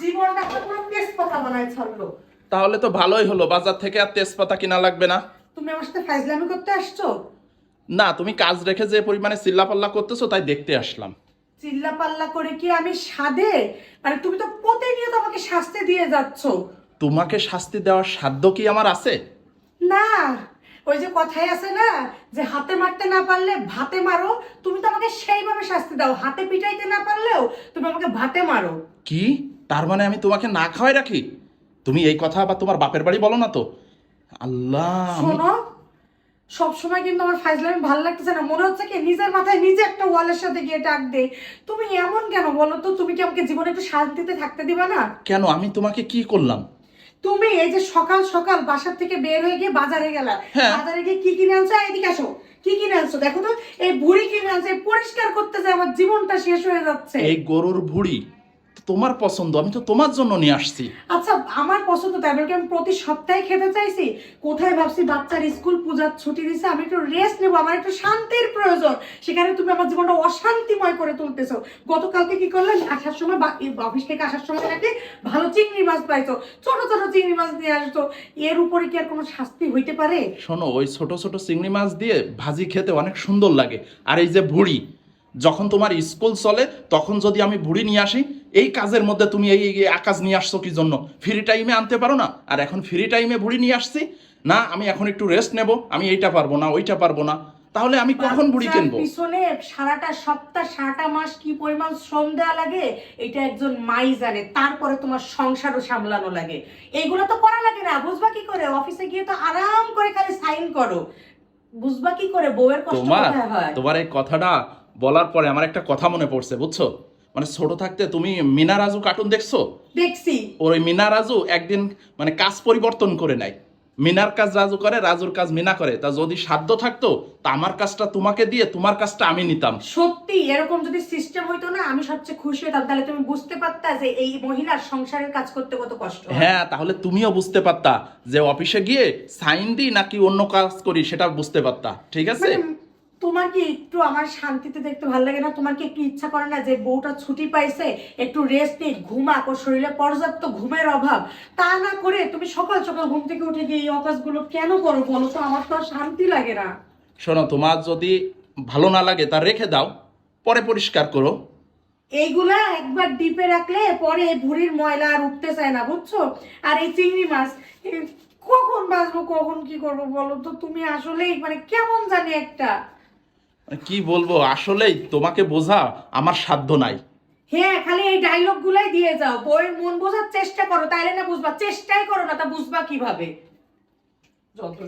জীবনটা তো পুরো তেজপাতা বানায় ছাড়লো। তাহলে তো ভালোই হলো বাজার থেকে আর তেজপাতা কিনা লাগবে না। তুমি আমার সাথে ফাইজলামি করতে আসছো? না তুমি কাজ রেখে যে পরিমাণে চিল্লাপাল্লা করতেছো তাই দেখতে আসলাম। চিল্লা পাল্লা করে কি আমি সাদে মানে তুমি তো প্রতিনিয়ত আমাকে শাস্তি দিয়ে যাচ্ছ। তোমাকে শাস্তি দেওয়ার সাধ্য কি আমার আছে? না ওই যে কথাই আছে না যে হাতে মারতে না পারলে ভাতে মারো তুমি তো আমাকে সেইভাবে শাস্তি দাও। হাতে পিটাইতে না পারলেও তুমি আমাকে ভাতে মারো। কি? তার মানে আমি তোমাকে না খাওয়াই রাখি? তুমি এই কথা আবার তোমার বাপের বাড়ি বলো না তো। আল্লাহ আমি শোনো সব সময় কিন্তু আমার ফাইজলামি ভালো লাগতেছে না। মনে হচ্ছে কি নিজের মাথায় নিজে একটা ওয়ালের সাথে গিয়ে ডাক দে তুমি এমন কেন বলো তো? তুমি কি আমাকে জীবনে একটু শান্তিতে থাকতে দিবা না? কেন? আমি তোমাকে কি করলাম? তুমি এই যে সকাল সকাল বাসার থেকে বের হয়ে গিয়ে বাজারে গেলা। হ্যাঁ। বাজারে গিয়ে কি কিনে আনছো? এদিকে আসো। কি কিনে আনছো? দেখো তো এই বুড়ি কিনে আনছে পরিষ্কার করতে যে আমার জীবনটা শেষ হয়ে যাচ্ছে। এই গরুর ভুড়ি। তোমার পছন্দ আমি তো তোমার জন্য নিয়ে আসছি। আচ্ছা আমার পছন্দ তাই বলে কি আমি প্রতি সপ্তাহে খেতে চাইছি? কোথায় ভাবছি বাচ্চার স্কুল পূজার ছুটি দিছে আমি একটু রেস্ট নেব আমার একটু শান্তির প্রয়োজন। সেখানে তুমি আমার জীবনটা অশান্তিময় করে তুলতেছো। গতকালকে কি করলে? আসার সময় বা অফিস থেকে আসার সময় নাকি ভালো চিংড়ি মাছ পাইছো। ছোট ছোট চিংড়ি মাছ নিয়ে আসতো এর উপরে কি আর কোনো শাস্তি হইতে পারে? শোনো ওই ছোট ছোট চিংড়ি মাছ দিয়ে ভাজি খেতে অনেক সুন্দর লাগে। আর এই যে ভুড়ি যখন তোমার স্কুল চলে তখন যদি আমি ভুড়ি নিয়ে আসি এই কাজের মধ্যে তুমি এই আকাশ নিয়ে আসছো কি জন্য? ফ্রি টাইমে আনতে পারো না? আর এখন ফ্রি টাইমে ভুড়ি নিয়ে আসছি না আমি এখন একটু রেস্ট নেব আমি এইটা পারব না ওইটা পারব না। তাহলে আমি কখন বাচ্চার কিনবো? পিছনে সারাটা সপ্তাহ সারাটা মাস কি পরিমাণ শ্রম দেওয়া লাগে এটা একজন মাই জানে। তারপরে তোমার সংসারও সামলানো লাগে। এইগুলো তো করা লাগে না বুঝবা কি করে? অফিসে গিয়ে তো আরাম করে খালি সাইন করো। বুঝবা কি করে? বউয়ের কষ্ট হয়? তোমার এই কথাটা বলার পরে আমার একটা কথা মনে পড়ছে বুঝছ? মানে ছোট থাকতে তুমি মিনা রাজু কার্টুন দেখছ? দেখছি। ওই মিনা রাজু একদিন মানে কাজ পরিবর্তন করে নেয়। মিনার কাজ রাজু করে রাজুর কাজ মিনা করে। তা যদি সাধ্য থাকতো তা আমার কাজটা তোমাকে দিয়ে তোমার কাজটা আমি নিতাম। সত্যি এরকম যদি সিস্টেম হইতো না আমি সবচেয়ে খুশি হতাম। তাহলে তুমি বুঝতে পারতা যে এই মহিলার সংসারের কাজ করতে কত কষ্ট হ্যাঁ। তাহলে তুমিও বুঝতে পারতা যে অফিসে গিয়ে সাইন দিই নাকি অন্য কাজ করি সেটা বুঝতে পারতা। ঠিক আছে? মানে তোমার কি একটু আমার শান্তিতে দেখতে ভালো লাগে না? তোমার কি একটু ইচ্ছা করে না যে বউটা ছুটি পাইছে একটু রেস্ট নিক ঘুমাক ওর শরীরে পর্যাপ্ত ঘুমের অভাব। তা না করে তুমি সকাল সকাল ঘুম থেকে উঠে গিয়ে এই অকাজগুলো কেন করো বলো তো? আমার তো শান্তি লাগে না। শোনো তোমার যদি ভালো না লাগে তা রেখে দাও পরে পরিষ্কার করো। এইগুলা একবার ডিপে রাখলে পরে এই ভুড়ির ময়লা আর উঠতে চায় না বুঝছ? আর এই চিংড়ি মাছ কখন বাঁচবো কখন কি করব বলো তো? তুমি আসলেই মানে কেমন জানি একটা কি বলব? আসলেই তোমাকে বোঝা আমার সাধ্য নাই। হ্যাঁ খালি এই ডায়লগ গুলাই দিয়ে যাও। বইয়ের মন বোঝার চেষ্টা করো, তাইলে না বুঝবা। চেষ্টাই করো না, তা বুঝবা কীভাবে? যত